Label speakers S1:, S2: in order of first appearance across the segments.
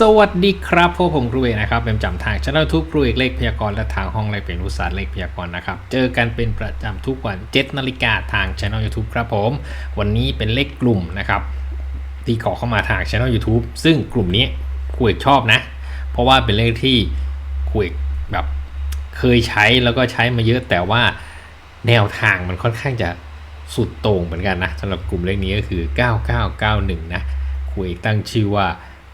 S1: สวัสดีครับพวกผมครูเอกนะครับเป็นจำทางช่องทุกครูเอกเลขพยากรณ์และทางห้องเลขเป็นอุสาหเลขพยากรณ์นะครับ เจอกันเป็นประจำทุกวัน7นาฬิกาทางช่อง YouTube ครับผม วันนี้เป็นเลขกลุ่มนะครับที่ก่อเข้ามาทางช่อง YouTube ซึ่งกลุ่มนี้ครูเอกชอบนะ เพราะว่าเป็นเลขที่ครูเอกแบบเคยใช้แล้วก็ใช้มาเยอะแต่ว่าแนวทางมันค่อนข้างจะสุดโต่งเหมือนกันนะสำหรับกลุ่มเลขนี้ก็คือ 9991 นะครูเอกตั้งชื่อว่า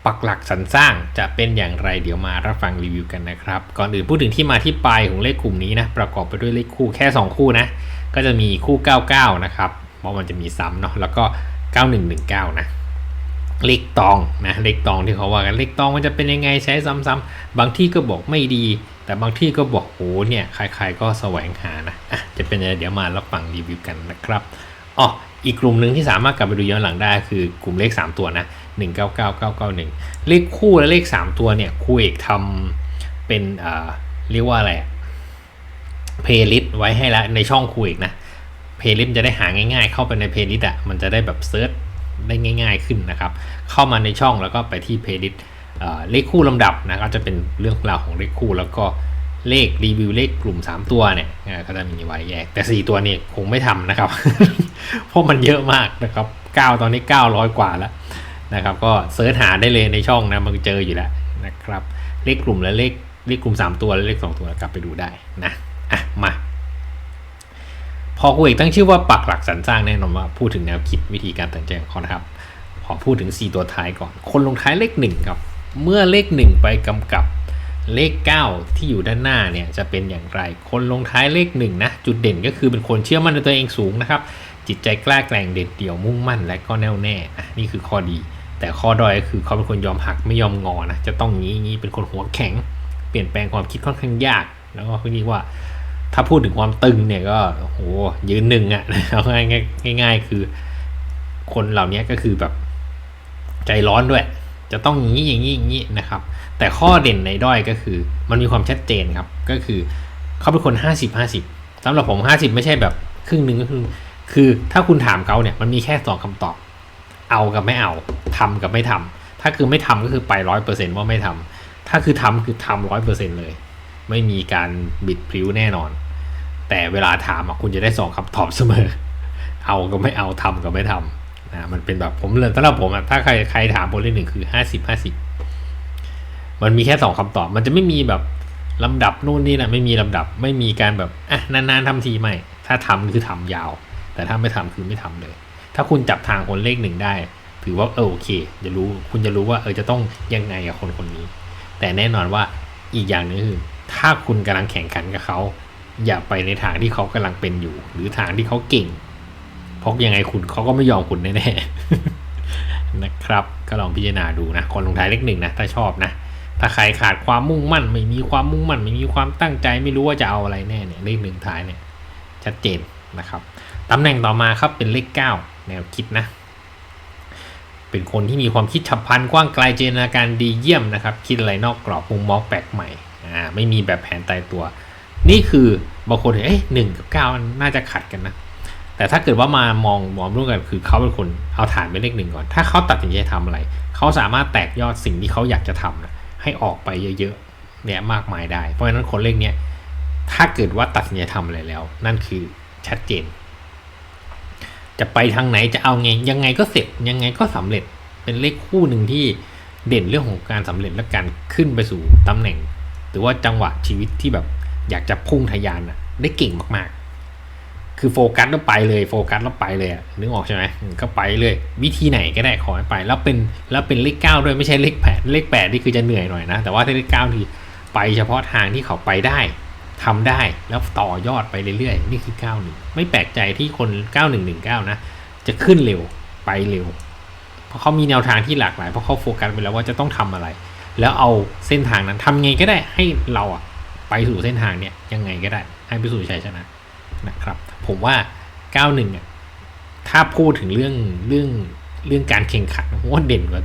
S1: ปักหลักสรรสร้างจะเป็นอย่างไรเดี๋ยวมารับฟังรีวิวกันนะครับ ก่อนอื่นพูดถึงที่มาที่ไปของเลขกลุ่มนี้นะประกอบไปด้วยเลขคู่แค่ 2 คู่นะก็จะมีคู่ 99 นะครับเพราะมันจะมีซ้ำเนาะแล้วก็ 9119 นะเลขตองนะเลขตองที่เขาว่ากันเลขตองมันจะเป็นยังไงใช้ซ้ำๆบางที่ก็บอกไม่ดี แต่บางที่ก็บอกโอ้เนี่ยใครๆก็แสวงหานะอะจะเป็นยังไงเดี๋ยวมารับฟังรีวิวกันนะครับอ๋ออีกกลุ่มหนึ่งที่สามารถกลับไปดูย้อนหลังได้คือกลุ่มเลข 3 ตัวนะ 199991 เลขคู่และเลข 3 ตัวเนี่ยครูเอกทำเป็นเอ่อเรียกว่าอะไรเพลย์ลิสต์ไว้ให้แล้วในช่องครูเอกนะเพลย์ลิสต์จะได้หาง่ายๆ เข้าไปในเพลย์ลิสต์อะมันจะได้แบบเซิร์ชได้ง่าย ๆขึ้นนะครับ เข้ามาในช่องแล้วก็ไปที่เพลย์ลิสต์เลขคู่ลำดับนะก็จะเป็นเรื่องราวของเลขคู่แล้วก็เลขรีวิวเลขกลุ่ม 3 ตัวเนี่ยอ่าก็จะมีไว้แยกแต่ 4 ตัวนี่คงไม่ทำนะครับ เพราะมันเยอะมากนะครับ 9 ตอนนี้ 900 กว่าแล้ว นะครับก็เซิร์ชหาได้เลยในช่องนะมันเจออยู่แล้วนะครับเลขกลุ่มและเลขเลขกลุ่ม 3 ตัวและเลข 2 ตัวกลับไปดูได้นะอะมาพอครูเอกตั้งชื่อว่าปักหลักสรรสร้างแน่นอนว่าพูดถึงแนวคิดวิธีการตัดใจของเขานะครับขอพูดถึง 4 ตัวท้ายก่อน คนลงท้ายเลข1ครับเมื่อเลข 1 ไปกำกับเลข 9 ที่อยู่ด้านหน้าเนี่ยจะเป็นอย่างไร คนลงท้ายเลข1นะจุดเด่นก็คือเป็นคนเชื่อมั่นในตัวเองสูงนะครับจิตใจกล้าแกร่งเด็ดเดี่ยวมุ่งมั่นและก็แน่วแน่อะนี่คือข้อดี แต่ข้อด้อยก็คือเขาเป็นคนยอมหักไม่ยอมงอนะจะต้องงี้งี้เป็นคนหัวแข็ง เปลี่ยนแปลงความคิดค่อนข้างยากแล้วก็เรียกว่า ถ้าพูดถึงความตึงเนี่ยก็โอ้โหยืนหนึ่งอะ่ะเอาง่ายง่ายๆคือ คนเหล่านี้ก็คือแบบใจร้อนด้วย จะต้องงี้อย่างนี้อย่างนี้นะครับ แต่ข้อเด่นในด้อยก็คือ มันมีความชัดเจนครับก็คือเขาเป็นคน 50 50สำหรับผม 50 ไม่ใช่แบบครึ่งหนึ่งก็คือคือถ้าคุณถามเขาเนี่ยมันมีแค่สองคำตอบ เอากับไม่เอาทำกับไม่ทำถ้าคือไม่ทำก็คือไปร้อยเปอร์เซ็นต์ว่าไม่ทำถ้าคือทำคือทำร้อยเปอร์เซ็นต์เลย ไม่มีการบิดพลิ้วแน่นอน แต่เวลาถามคุณจะได้สองคำตอบเสมอ เอาก็ไม่เอาทำก็ไม่ทำนะมันเป็นแบบผมเลยสำหรับผมอะถ้าใครใครถามผมเลขหนึ่งคือห้าสิบห้าสิบมันมีแค่สองคำตอบ มันจะไม่มีแบบลำดับนู่นนี่นะไม่มีลำดับไม่มีการแบบอะนานๆทำทีไม่ ถ้าทำคือทำยาว แต่ถ้าไม่ทำคือไม่ทำเลย ถ้าคุณจับทางคนเลขหนึ่งได้ ถือว่าเออโอเค จะรู้คุณจะรู้ว่าเออจะต้องยังไงกับคนคนนี้ แต่แน่นอนว่าอีกอย่างนึงคือถ้าคุณกำลังแข่งขันกับเขาอย่าไปในทางที่เขากำลังเป็นอยู่ หรือทางที่เขาเก่ง เพราะยังไงคุณเขาก็ไม่ยอมคุณแน่ๆนะครับ ก็ลองพิจารณาดูนะคนลงท้ายเลขหนึ่งนะถ้าชอบนะถ้าใครขาดความมุ่งมั่น ไม่มีความมุ่งมั่น ไม่มีความตั้งใจไม่รู้ว่าจะเอาอะไรแน่เนี่ยเลขหนึ่งท้ายเนี่ยชัดเจนนะครับตำแหน่งต่อมาครับเป็นเลข 9 แนวคิดนะ เป็นคนที่มีความคิดฉับพลันกว้างไกลเจนตนาการดีเยี่ยมนะครับ คิดอะไรนอกกรอบมุมมองแปลกใหม่อ่าไม่มีแบบแผนตายตัว นี่คือบางคนเห็นเอ้ยหนึ่งกับเก้ามันน่าจะขัดกันนะแต่ถ้าเกิดว่ามามองมองร่วมกันคือเขาเป็นคนเอาฐานเป็นเลขหนึ่งก่อน ถ้าเขาตัดสินใจทำอะไร เขาสามารถแตกยอดสิ่งที่เขาอยากจะทำนะให้ออกไปเยอะๆเนี่ยมากมายได้ เพราะฉะนั้นคนเลขเนี้ยถ้าเกิดว่าตัดสินใจทำอะไรแล้ว นั่นคือชัดเจน จะไปทางไหนจะเอาไงยังไงก็เสร็จยังไงก็สำเร็จเป็นเลขคู่หนึ่งที่เด่นเรื่องของการสำเร็จและการขึ้นไปสู่ตำแหน่ง หรือว่าจังหวะชีวิตที่แบบอยากจะพุ่งทะยานอะได้เก่งมากๆ คือโฟกัสแล้วไปเลยโฟกัสแล้วไปเลยนึกออกใช่ไหมก็ไปเลย วิธีไหนก็ได้ขอให้ไป แล้วเป็นแล้วเป็นเลขเก้าด้วยไม่ใช่เลขแปดเลขแปดนี่คือจะเหนื่อยหน่อยนะ แต่ว่าเลขเก้าคือไปเฉพาะทางที่เขาไปได้ ทำได้แล้วต่อยอดไปเรื่อยๆ นี่คือ 91 ไม่แปลกใจที่คน 9119 นะ จะขึ้นเร็วไปเร็ว เพราะเขามีแนวทางที่หลากหลาย เพราะเขาโฟกัสไปแล้วว่าจะต้องทำอะไร แล้วเอาเส้นทางนั้นทำไงก็ได้ให้เราอะไปสู่เส้นทางเนี่ยยังไงก็ได้ ให้ไปสู่ชัยชนะนะครับ ผมว่า 91เนี่ยถ้าพูดถึงเรื่องเรื่องเรื่องการแข่งขันผมว่าเด่นกว่า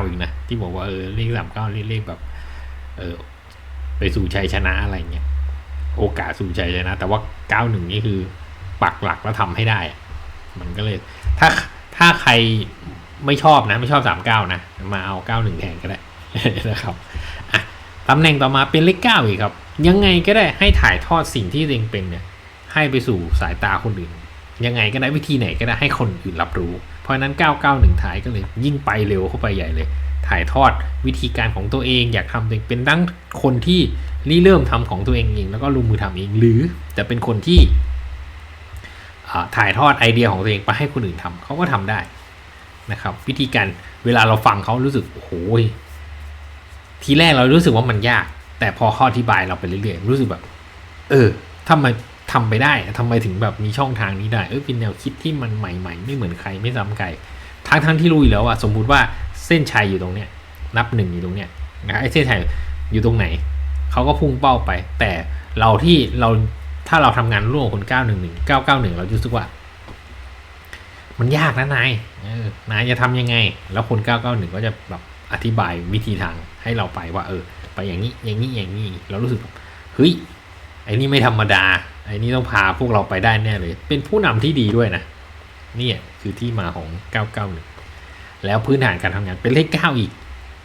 S1: 39อีกนะ ที่บอกว่าเออเลข39เลขเลขแบบ เออไปสู่ชัยชนะอะไรเงี้ย โอกาสสู่ชัยนะ แต่ว่า 91 นี่คือปักหลักแล้วทำให้ได้ มันก็เลย ถ้าถ้าใครไม่ชอบนะ ไม่ชอบ 39 นะ มาเอา 91 แทนก็ได้นะครับตำแหน่งต่อมาเป็นเลขเก้าอีกครับ ยังไงก็ได้ให้ถ่ายทอดสิ่งที่เองเป็นเนี่ย ให้ไปสู่สายตาคนอื่น ยังไงก็ได้วิธีไหนก็ได้ให้คนอื่นรับรู้ เพราะฉะนั้น 991 ถ่ายก็เลยยิ่งไปเร็วเข้าไปใหญ่เลย ถ่ายทอดวิธีการของตัวเอง อยากทำตัวเองเป็นทั้งคนที่ ริเริ่มทำของตัวเองเองแล้วก็ลงมือทำเองหรือจะเป็นคนที่ถ่ายทอดไอเดียของตัวเองไปให้คนอื่นทำเขาก็ทำได้นะครับ วิธีการเวลาเราฟังเขารู้สึกโอ้โหทีแรกเรารู้สึกว่ามันยาก แต่พอขาออธิบายเราไปเรื่อยๆรู้สึกแบบ เออทำไมทำไปได้ทำไมถึงแบบมีช่องทางนี้ได้เออเป็นแนวคิดที่มันใหม่ๆ ไม่เหมือนใครไม่ซ้ำใครทั้งทั้งที่รู้อยู่แล้วว่าสมมุติว่าเส้นชัยอยู่ตรงเนี้ยนับหนึ่งอยู่ตรงเนี้ยนะไอ้เส้นชัยอยู่ตรงไหน เขาก็พุ่งเป้าไป แต่เราที่เราถ้าเราทำงานร่วมกับคน911 991เราจะรู้สึกว่า มันยากนะนายนายจะทำยังไง แล้วคน991ก็จะแบบอธิบายวิธีทางให้เราไปว่า เออ ไปอย่างนี้อย่างนี้อย่างนี้เรารู้สึกเฮ้ยไอ้นี่ไม่ธรรมดาไอ้นี่ต้องพาพวกเราไปได้แน่เลย เป็นผู้นำที่ดีด้วยนะเนี่ยคือที่มาของ 991 แล้วพื้นฐานการทำงานเป็นเลข 9 อีก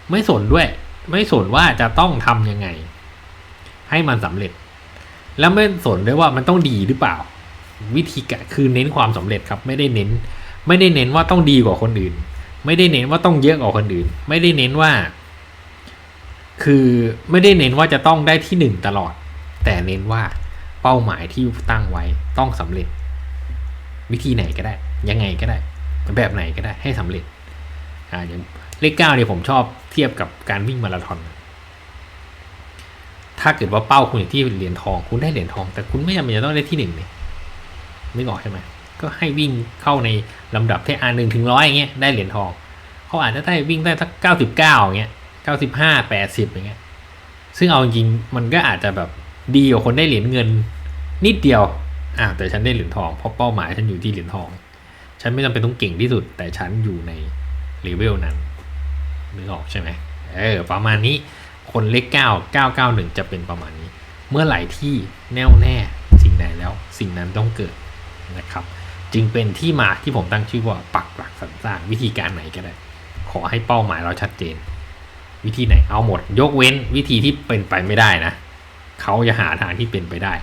S1: ไม่สนด้วย ไม่สนว่าจะต้องทำยังไง ให้มันสำเร็จ แล้วไม่สนด้วยว่ามันต้องดีหรือเปล่า วิธีการคือเน้นความสำเร็จครับ ไม่ได้เน้น ไม่ได้เน้นว่าต้องดีกว่าคนอื่น ไม่ได้เน้นว่าต้องเยอะกว่าคนอื่น ไม่ได้เน้นว่า คือไม่ได้เน้นว่าจะต้องได้ที่หนึ่งตลอด แต่เน้นว่าเป้าหมายที่ตั้งไว้ต้องสำเร็จ วิธีไหนก็ได้ ยังไงก็ได้ แบบไหนก็ได้ให้สำเร็จอ่าอย่างเลขเก้าเนี่ยผมชอบเทียบกับการวิ่งมาราธอน ถ้าเกิดว่าเป้าคุณอยู่ที่เหรียญทอง คุณได้เหรียญทอง แต่คุณไม่จำเป็นจะต้องได้ที่หนึ่งเนี่ยนึกออกใช่ไหมก็ให้วิ่งเข้าในลำดับที่อ่าหนึ่งถึงร้อยอย่างเงี้ยได้เหรียญทองเขาอาจจะได้วิ่งได้สักเก้าสิบเก้าอย่างเงี้ยเก้าสิบห้าแปดสิบอย่างเงี้ยซึ่งเอาจริงมันก็อาจจะแบบดีกว่าคนได้เหรียญเงินนิดเดียวอ่าแต่ฉันได้เหรียญทองเพราะเป้าหมายฉันอยู่ที่เหรียญทอง ฉันไม่จำเป็นต้องเก่งที่สุด แต่ฉันอยู่ในเลเวลนั้นนึกออกใช่ไหมเออประมาณนี้ คนเลขเก้าเก้าเก้าหนึ่งจะเป็นประมาณนี้ เมื่อไหร่ที่แน่วแน่สิ่งใดแล้วสิ่งนั้นต้องเกิดนะครับ จึงเป็นที่มาที่ผมตั้งชื่อว่าปักหลักสรรสร้างวิธีการไหนก็ได้ ขอให้เป้าหมายเราชัดเจน วิธีไหนเอาหมด ยกเว้นวิธีที่เป็นไปไม่ได้นะเขาจะหาทางที่เป็นไปได้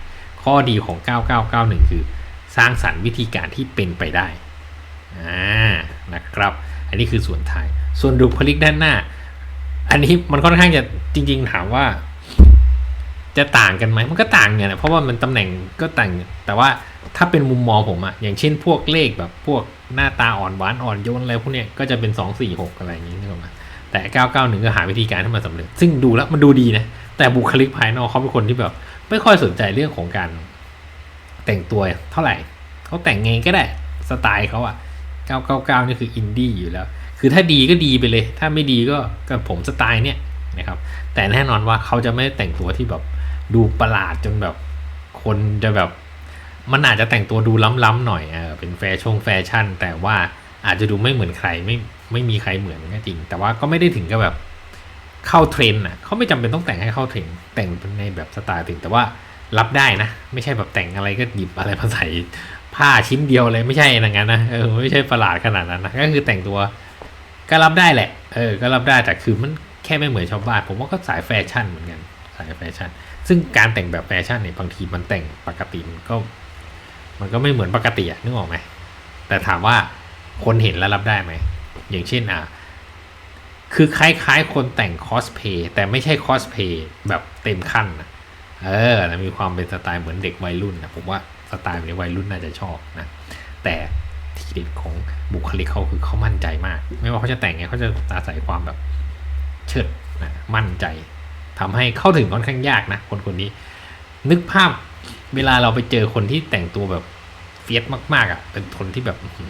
S1: ข้อดีของ 9991 คือ สร้างสรรค์วิธีการที่เป็นไปได้อ่านะครับ อันนี้คือส่วนท้าย ส่วนดูพลิกด้านหน้า อันนี้มันค่อนข้างจะจริง ๆ ถามว่า จะต่างกันไหมมันก็ต่างเนี่ยนะเพราะว่ามันตำแหน่งก็ต่าง แต่ว่าถ้าเป็นมุมมองผมอะอย่างเช่นพวกเลขแบบพวกหน้าตาอ่อนหวานอ่อนโยนอะไรพวกเนี้ยก็จะเป็น2 4 6อะไรอย่างนี้นึกออกไหมแต่991ก็หาวิธีการให้มันสำเร็จ ซึ่งดูแล้วมันดูดีนะ แต่บุคลิกภายนอกเขาเป็นคนที่แบบ ไม่ค่อยสนใจเรื่องของการ แต่งตัวเท่าไหร่เขาแต่งไงก็ได้สไตล์เขาอะ999นี่คืออินดี้อยู่แล้ว คือถ้าดีก็ดีไปเลย ถ้าไม่ดีก็กับผมสไตล์เนี่ยนะครับ แต่แน่นอนว่าเขาจะไม่แต่งตัวที่แบบดูประหลาดจนแบบคนจะแบบ มันอาจจะแต่งตัวดูล้ำๆหน่อยเออเป็นแฟชั่นแฟชั่น แต่ว่าอาจจะดูไม่เหมือนใครไม่ไม่มีใครเหมือนก็จริง แต่ว่าก็ไม่ได้ถึงกับแบบเข้าเทรนด์อะเขาไม่จำเป็นต้องแต่งให้เข้าเทรนด์แต่งในแบบสไตล์ถึงแต่ว่ารับได้นะ ไม่ใช่แบบแต่งอะไรก็หยิบอะไรมาใส่ผ้าชิ้นเดียวเลยไม่ใช่อย่างนั้นนะเออไม่ใช่ประหลาดขนาดนั้นนะก็คือแต่งตัว ก็รับได้แหละ เออ ก็รับได้แต่คือมันแค่ไม่เหมือนชาวบ้าน ผมว่าก็สายแฟชั่นเหมือนกัน สายแฟชั่น ซึ่งการแต่งแบบแฟชั่นเนี่ยบางทีมันแต่งปกติมันก็ มันก็ไม่เหมือนปกติอะนึกออกไหม แต่ถามว่าคนเห็นแล้วรับได้ไหม อย่างเช่นอะคือคล้ายๆ คนแต่งคอสเพย์แต่ไม่ใช่คอสเพย์แบบเต็มขั้นนะเออแล้วมีความเป็นสไตล์เหมือนเด็กวัยรุ่นนะผมว่าสไตล์แบบนี้วัยรุ่นน่าจะชอบนะ แต่ ทีเด็ดของบุคลิกเขาคือเขามั่นใจมาก ไม่ว่าเขาจะแต่งไงเขาจะอาศัยความแบบเชิดนะมั่นใจทำให้เข้าถึงค่อนข้างยากนะคนคนนี้ นึกภาพเวลาเราไปเจอคนที่แต่งตัวแบบเฟียสมากๆอะ่ะ เป็นคนที่แบบอื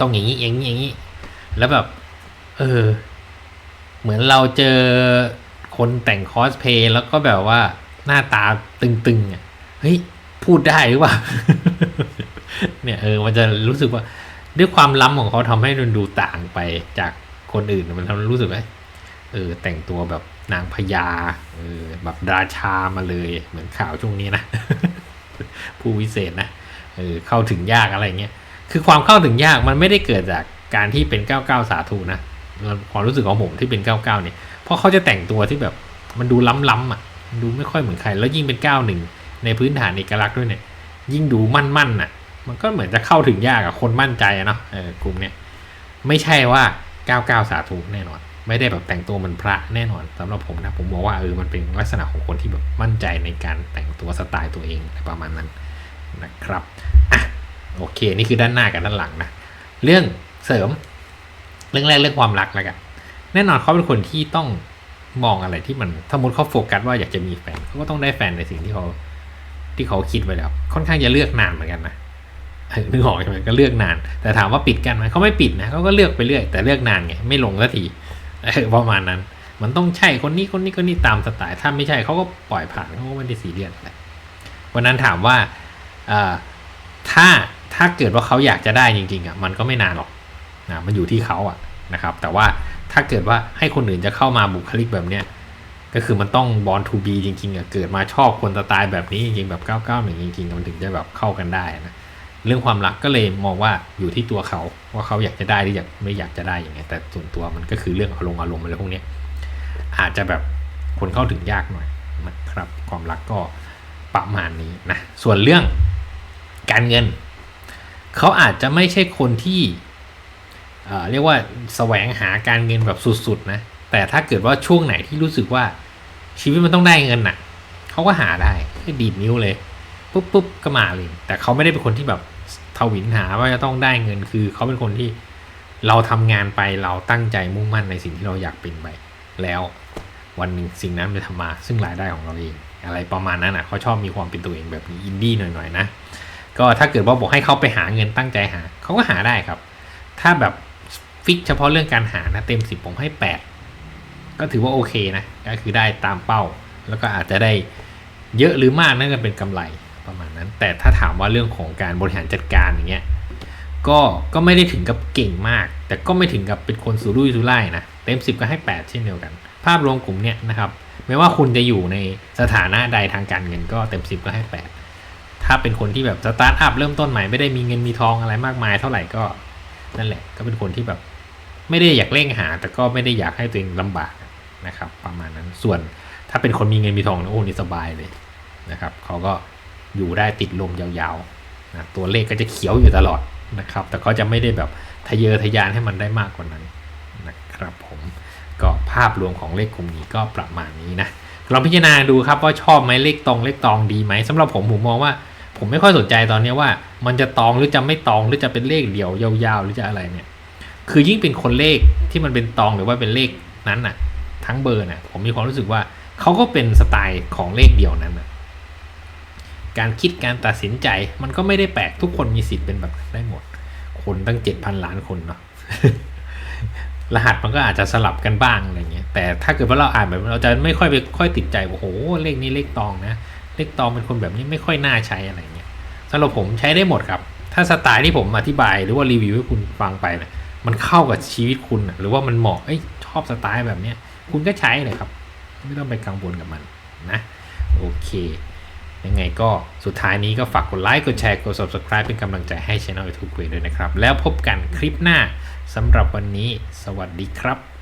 S1: ต้องอย่างนี้อย่างนี้อย่างนี้ แล้วแบบ เออ เหมือนเราเจอคนแต่งคอสเพย์แล้วก็แบบว่าหน้าตาตึงๆอะเฮ้ยพูดได้หรือเปล่า เนี่ยเออมันจะรู้สึกว่าด้วยความล้ำของเขาทำให้มันดูต่างไปจากคนอื่นมันทำให้รู้สึกว่าเออแต่งตัวแบบนางพญาเออแบบราชามาเลยเหมือนข่าวช่วงนี้นะ ผู้วิเศษนะเออเข้าถึงยากอะไรเงี้ยคือความเข้าถึงยากมันไม่ได้เกิดจากการที่เป็น 99 สาธุนะความรู้สึกของผมที่เป็น 99 เนี่ยเพราะเขาจะแต่งตัวที่แบบมันดูล้ำๆอะดูไม่ค่อยเหมือนใคร แล้วยิ่งเป็น 91 ในพื้นฐานเอกลักษณ์ด้วยเนี่ย ยิ่งดูมั่นๆอะ มันก็เหมือนจะเข้าถึงยากอะคนมั่นใจอะเนาะเออกลุ่มเนี้ยไม่ใช่ว่า99สาธุแน่นอน ไม่ได้แบบแต่งตัวเหมันพระแน่นอนสำหรับผมนะผมมองว่าเออมันเป็นลักษณะของคนที่แบบมั่นใจในการแต่งตัวสไตล์ตัวเองอะไรประมาณนั้นนะครับอะโอเค นี่คือด้านหน้ากับด้านหลังนะเรื่องเสริม เรื่องแรกเรื่องความรักแล้วกันแน่นอนเขาเป็นคนที่ต้องมองอะไรที่มันสมมติเขาโฟกัสว่าอยากจะมีแฟนเขาก็ต้องได้แฟนในสิ่งที่เขาที่เขาคิดไว้แล้ว ค่อนข้างจะเลือกนานเหมือนกันนะ นึกออกใช่ไหมก็เลือกนาน แต่ถามว่าปิดกันไหมเขาไม่ปิดนะเขาก็เลือกไปเรื่อย แต่เลือกนานไงไม่ลงสักทีประมาณนั้น มันต้องใช่คนนี้คนนี้คนนี้ตามสไตล์ถ้าไม่ใช่เขาก็ปล่อยผ่านเขาก็ไม่ได้ซีเรียสอะไรวันนั้นถามว่าถ้าถ้าเกิดว่าเขาอยากจะได้จริงๆอะมันก็ไม่นานหรอกนะมันอยู่ที่เขาอะนะครับ แต่ว่าถ้าเกิดว่าให้คนอื่นจะเข้ามาบุคลิกแบบเนี้ยก็คือมันต้องบอลทูบีจริงๆอะเกิดมาชอบคนสไตล์แบบนี้จริงๆแบบ991จริงๆมันถึงจะแบบเข้ากันได้นะ เรื่องความรักก็เลยมองว่าอยู่ที่ตัวเขาว่าเขาอยากจะได้หรืออยากไม่อยากจะได้อย่างเงี้ยแต่ส่วนตัวมันก็คือเรื่องอารมณ์อารมณ์อะไรพวกเนี้ยอาจจะแบบคนเข้าถึงยากหน่อยนะครับความรักก็ประมาณนี้นะส่วนเรื่องการเงิน เขาอาจจะไม่ใช่คนที่เเรียกว่าแสวงหาการเงินแบบสุดๆนะแต่ถ้าเกิดว่าช่วงไหนที่รู้สึกว่าชีวิตมันต้องได้เงินน่ะเขาก็หาได้ดีดนิ้วเลยปุ๊บปุ๊บก็มาเลย แต่เขาไม่ได้เป็นคนที่แบบ ทวินหาว่าจะต้องได้เงินคือเขาเป็นคนที่เราทำงานไปเราตั้งใจมุ่งมั่นในสิ่งที่เราอยากเป็นไปแล้ววันหนึ่งสิ่งนั้นจะทำมา ซึ่งรายได้ของเราเอง อะไรประมาณนั้นอะเขาชอบมีความเป็นตัวเองแบบนี้อินดี้หน่อยๆนะ ก็ถ้าเกิดว่าบอกให้เขาไปหาเงินตั้งใจหาเขาก็หาได้ครับ ถ้าแบบฟิกเฉพาะเรื่องการหานะเต็มสิบผมให้แปดก็ถือว่าโอเคนะ ก็คือได้ตามเป้า แล้วก็อาจจะได้เยอะหรือมากนั่นก็เป็นกำไร ประมาณนั้น แต่ถ้าถามว่าเรื่องของการบริหารจัดการอย่างเงี้ยก็ก็ไม่ได้ถึงกับเก่งมาก แต่ก็ไม่ถึงกับเป็นคนสุรุ่ยสุร่ายนะเต็มสิบก็ให้แปดเช่นเดียวกัน ภาพรวมกลุ่มเนี้ยนะครับไม่ว่าคุณจะอยู่ในสถานะใดทางการเงินก็เต็มสิบก็ให้แปดถ้าเป็นคนที่แบบสตาร์ทอัพเริ่มต้นใหม่ไม่ได้มีเงินมีทองอะไรมากมายเท่าไหร่ก็นั่นแหละก็เป็นคนที่แบบไม่ได้อยากเร่งหา แต่ก็ไม่ได้อยากให้ตัวเองลำบากนะครับ ประมาณนั้นส่วนถ้าเป็นคนมีเงินมีทองนะโอ้นี่สบายเลยนะครับเขาก็ อยู่ได้ติดลมยาวๆนะตัวเลขก็จะเขียวอยู่ตลอดนะครับ แต่ก็จะไม่ได้แบบทะเยอทะยานให้มันได้มากกว่านั้นนะครับผมก็ภาพรวมของเลขกลุ่มนี้ก็ประมาณนี้นะลองพิจารณาดูครับว่าชอบไหมเลขตรงเลขตองดีไหมสำหรับผมผมมองว่า ผมไม่ค่อยสนใจตอนนี้ว่า มันจะตองหรือจะไม่ตองหรือจะเป็นเลขเดี่ยวยาวๆหรือจะอะไรเนี่ย คือยิ่งเป็นคนเลขที่มันเป็นตองหรือว่าเป็นเลขนั้นน่ะ ทั้งเบอร์น่ะผมมีความรู้สึกว่าเขาก็เป็นสไตล์ของเลขเดี่ยวนั้นน่ะ การคิดการตัดสินใจ มันก็ไม่ได้แปลกทุกคนมีสิทธิ์เป็นแบบนั้นได้หมด คนตั้งเจ็ดพันล้านคนเนาะรหัสมันก็อาจจะสลับกันบ้างอะไรเงี้ยแต่ถ้าเกิดว่าเราอ่านแบบเราจะไม่ค่อยไปค่อยติดใจว่าโอ้โหเลขนี้เลขตองนะเลขตองเป็นคนแบบนี้ไม่ค่อยน่าใช้อะไรเงี้ยสำหรับผมใช้ได้หมดครับ ถ้าสไตล์ที่ผมอธิบายหรือว่ารีวิวให้คุณฟังไปเนะมันเข้ากับชีวิตคุณหรือว่ามันเหมาะเอ้ยชอบสไตล์แบบเนี้ยคุณก็ใช้เลยครับ ไม่ต้องไปกังวลกับมันนะ โอเค ยังไงก็สุดท้ายนี้ก็ฝากกดไลค์ กดแชร์ กด subscribe เป็นกำลังใจให้ช่อง YouTube ด้วยนะครับ แล้วพบกันคลิปหน้าสำหรับวันนี้ สวัสดีครับ